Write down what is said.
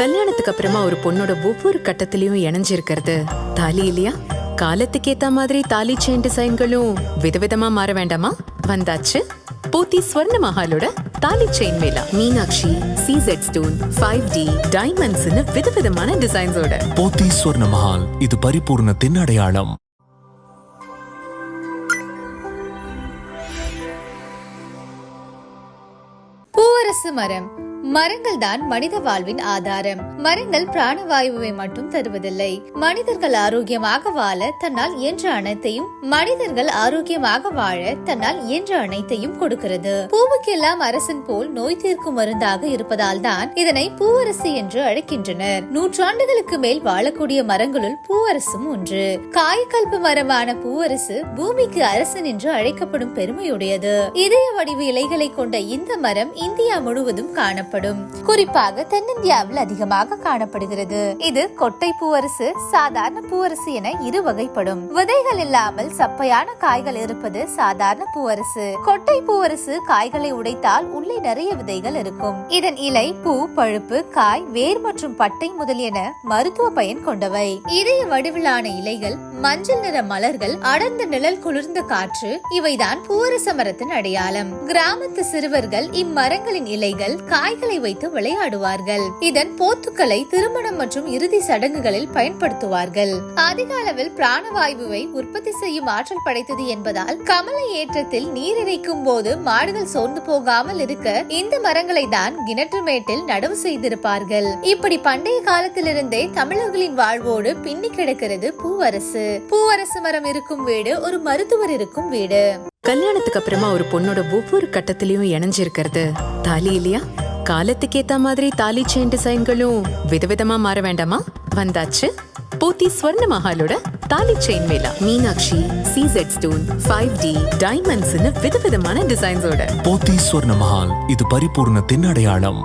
கல்யாணத்துக்கு அப்புறமா ஒரு பொண்ணோட ஒவ்வொரு கட்டத்திலயும் இணைஞ்சிருக்கிறது. தாலி இல்லையா? காலத்துக்கு ஏத்த மாதிரி தாலி செயின் டிசைன்களும் விதவிதமா மாற வேண்டாமா? வந்தாச்சு. போத்தி ஸ்வர்ண மஹாலோட தாலி செயின் மேளா. மீனாட்சி சீசெட் ஸ்டோன் ஃபைவ் டி டைமண்ட்ஸ்னு விதவிதமான டிசைன்ஸோட போத்தி ஸ்வர்ண மஹால் இது பரிபூர்ணத்தின் அடையாளம் பூவரசு மரம். மரங்கள் தான் மனித வாழ்வின் ஆதாரம். மரங்கள் பிராணவாயுவை மட்டும் தருவதில்லை. மனிதர்கள் ஆரோக்கியமாக வாழ தன்னால் இயன்ற அனைத்தையும் மனிதர்கள் ஆரோக்கியமாக வாழ தன்னால் இயன்ற அனைத்தையும் கொடுக்கிறது. பூவுக்கெல்லாம் அரசன் போல் நோய் தீர்க்கும் மருந்தாக இருப்பதால் தான் இதனை பூவரசு என்று அழைக்கின்றனர். நூற்றாண்டுகளுக்கு மேல் வாழக்கூடிய மரங்களுள் பூவரசும் ஒன்று. காயக்கல்ப மரமான பூவரசு பூமிக்கு அரசன் என்று அழைக்கப்படும் பெருமையுடையது. இதய வடிவு இலைகளை கொண்ட இந்த மரம் இந்தியா முழுவதும் காணப்படும். குறிப்பாக தென்னிந்தியாவில் அதிகமாக காணப்படுகிறது. இது கொட்டை பூவரசு சாதாரண பூவரசு என இரு வகைப்படும். விதைகள் இல்லாமல் சப்பையான காய்கள் இருப்பது சாதாரண பூவரசு. கொட்டை பூவரசு காய்களை உடைத்தால் உள்ளே நிறைய விதைகள் இருக்கும். இதன் இலை பூ பழுப்பு காய் வேர் மற்றும் பட்டை முதலியன மருத்துவ பயன் கொண்டவை. இதய வடிவிலான இலைகள் மஞ்சள் நிற மலர்கள் அடர்ந்த நிழல் குளிர்ந்த காற்று இவைதான் பூவரச மரத்தின் அடையாளம். கிராமத்து சிறுவர்கள் இம்மரங்களின் இலைகள் காய்கள் வைத்து விளையாடுவார்கள். இதன் போத்துக்களை திருமணம் மற்றும் இறுதி சடங்குகளில் பயன்படுத்துவார்கள். அதிக அளவில் பிராணவாயுவை உற்பத்தி செய்யும் ஆற்றல் படைத்தது என்பதால் கமல ஏற்றத்தில் நீர் இறைக்கும் போது மாடுகள் சோர்ந்து போகாமல் இருக்க இந்த மரங்களை தான் கிணற்று மேட்டில் நடவு செய்திருப்பார்கள். இப்படி பண்டைய காலத்திலிருந்தே தமிழர்களின் வாழ்வோடு பின்னி கிடக்கிறது பூவரசு. பூவரசு மரம் இருக்கும் வீடு ஒரு மருத்துவர் இருக்கும் வீடு. கல்யாணத்துக்கு அப்புறமா ஒரு பொண்ணோட ஒவ்வொரு கட்டத்திலயும் இணைஞ்சிருக்கிறது. தாலி இல்லையா? காலத்துக்கு ஏத்த மாதிரி தாலி செயின் டிசைன்களும் விதவிதமா மாற வேண்டாமா? வந்தாச்சு. போத்தி ஸ்வர்ண மஹாலோட தாலி செயின் மேலா மீனாட்சி சீசெட் ஸ்டோன் ஃபைவ் டி டைமண்ட்ஸ்னு விதவிதமான டிசைன்ஸோட போத்தி ஸ்வர்ண மஹால் இது பரிபூர்ணத்தின் அடையாளம்